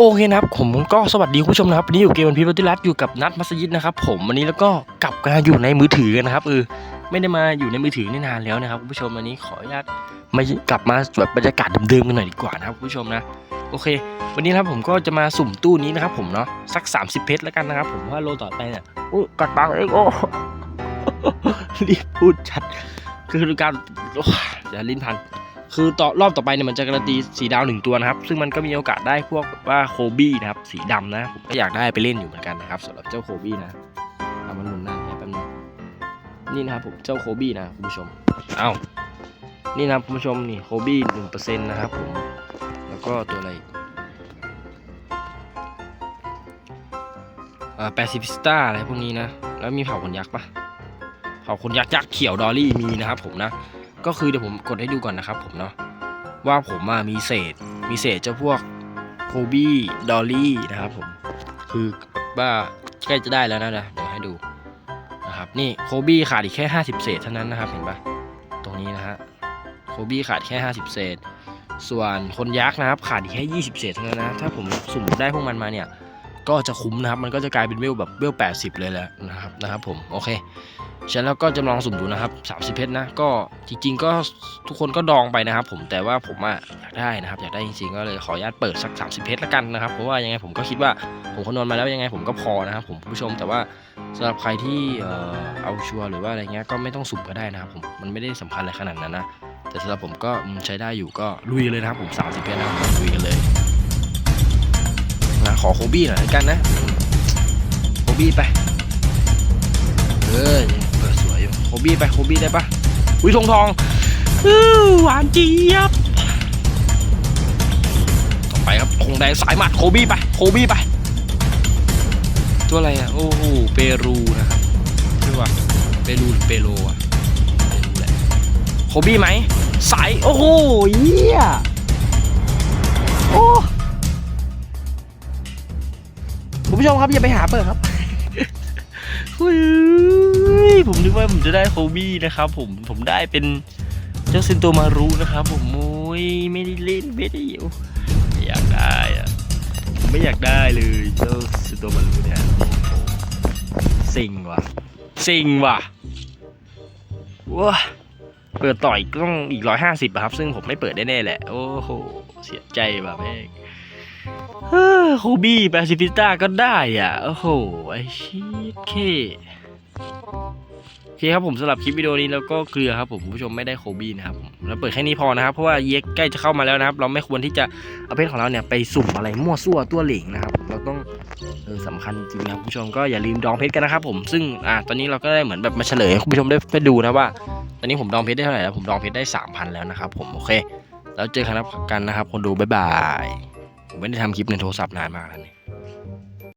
โอเคนะครับผมก็สวัสดีคุณผู้ชมนะครับวันนี้อยู่เกมวันพีวัติรัตอยู่กับนัดมัสยิดนะครับผมวันนี้แล้วก็กลับมาอยู่ในมือถือกันนะครับเออไม่ได้มาอยู่ในมือถือนี่นานแล้วนะครับคุณผู้ชมวันนี้ขออนุญาตมากลับมาแบบบรรยากาศเดิมๆกันหน่อยดีกว่านะครับคุณผู้ชมนะโอเค วันนี้นะครับผมก็จะมาสุ่มตู้นี้นะครับผมเนาะสัก 30 เพชรแล้วกันนะครับผมว่าโลต่อไปเนี่ยอุ้ยกัดปากเองโอ้รีบพูดชัดคือการอยเดี๋ยวลิ้นพัน คือต่อรอบต่อไปเนี่ยมันจะการันตีสีดาวหนึ่งตัวนะครับ ซึ่งมันก็มีโอกาสได้พวกว่าโคบี้นะครับสีดำนะผมก็อยากได้ไปเล่นอยู่เหมือนกันนะครับสำหรับเจ้าโคบี้นะเอามันหมุนหน้าให้แป๊บนึงนี่นะครับผมเจ้าโคบี้นะคุณผู้ชมเอ้านี่นะครับคุณผู้ชมนี่โคบี้หนึ่งเปอร์เซ็นต์นะครับผมแล้วก็ตัวอะไรอ่าแปซิฟิสตาอะไรพวกนี้นะ แล้วมีเผ่าขนยักษ์ปะเผ่าขนยักษ์ยักษ์เขียวดอลลี่มีนะครับผมนะ ก็คือเดี๋ยวผมกดให้ดูก่อนนะครับผมเนาะว่าผมมีเศษ มีเศษเจ้าพวกโคบี้ดอลลี่นะครับผมคือว่าใกล้จะได้แล้วนะนะเดี๋ยวให้ดูนะครับนี่โคบี้ขาดอีกแค่ 50 เศษเท่านั้นนะครับเห็นปะตรงนี้นะฮะโคบี้ขาดแค่ 50 เศษ ส่วนคนยักษ์นะครับขาดอีกแค่ 20 เศษเท่านั้นนะถ้าผมสุ่มได้พวกมันมาเนี่ย ก็จะคุ้มนะครับมันก็จะกลายเป็นเวลแบบเวล 80 เลยแหละนะครับนะครับผมโอเคฉันแล้วก็จะลองสุ่มดูนะครับ 30 เพชรนะก็จริง ๆ ก็ทุกคนก็ดองไปนะครับ ผมแต่ว่าผมอะอยากได้นะครับ อยากได้จริงๆก็เลยขออนุญาตเปิดสัก 30 เพชรละกันนะครับเพราะว่ายังไงผมก็คิดว่าผมคำนวณมาแล้วยังไงผมก็พอนะครับ ผมผู้ชมแต่ว่าสำหรับใครที่เอาชัวร์หรือว่าอะไรเงี้ยก็ไม่ต้องสุ่มก็ได้นะครับผมมันไม่ได้สำคัญอะไรขนาดนั้นนะแต่สำหรับผมก็ใช้ได้อยู่ก็ลุยเลยนะครับผม 30 เพชรนะครับลุยกันเลย อโคบี้หน่อยกันนะโคบี้ไปเออเปิดสวยอยู่โคบี้ไปโคบี้ได้ปะอุ้ยทองทองอื้หวานเจี๊ยบต่อไปครับคงแดงสายหมัดโคบี้ไปโคบี้ไป ตัวอะไรอะโอ้โหเปรูนะครับใช่ป่ะเปรูหรือเปโลอะเปรูแหละโคบี้ไหมสายโอ้โหเยี่ยโอ้ ผู้ชมครับอย่าไปหาเปิดครับผมนึกว่าผมจะได้โคบี้นะครับ ผมผมได้เป็นเจ้าเซนโตมารุนะครับ ผมโอ้ยไม่ได้เล่นไม่ได้อยู่ไม่อยากได้อะผมไม่อยากได้เลยเจ้าเซนโตมารุเนี่ยสิงว่ะสิงว่ะว้าเปิดต่ออีกต้องอีกร้อยห้าสิบครับ ซึ่งผมไม่เปิดแน่ๆแหละ โอ้โห เสียใจว่ะแม่ คบี้แปซิฟิต้าก็ได้อะ โอ้โห ไอชีเคโอเคครับผมสำหรับคลิปวิดีโอนี้แล้วก็เกลือครับผมผู้ชมไม่ได้โคบี้นะครับแล้วเปิดแค่นี้พอนะครับ เพราะว่าเย็กใกล้จะเข้ามาแล้วนะครับ เราไม่ควรที่จะเอาเพชรของเราเนี่ยไปสุ่มอะไรมั่วซั่วตัวเหลงนะครับ เราต้องเออสำคัญจริงนะครับผู้ชมก็อย่าลืมดองเพชรกันนะครับผมซึ่งอ่าตอนนี้เราก็ได้เหมือนแบบมาเฉลยให้คุณผู้ชมได้ได้ดูนะว่า ตอนนี้ผมดองเพชรได้เท่าไหร่แล้วผมดองเพชรได้สามพันแล้วนะครับผมโอเค แล้วเจอกันนะครับกันนะครับ คนดูบ๊ายบาย ผมไม่ได้ทำคลิปในโทรศัพท์นานมากแล้วเนี่ย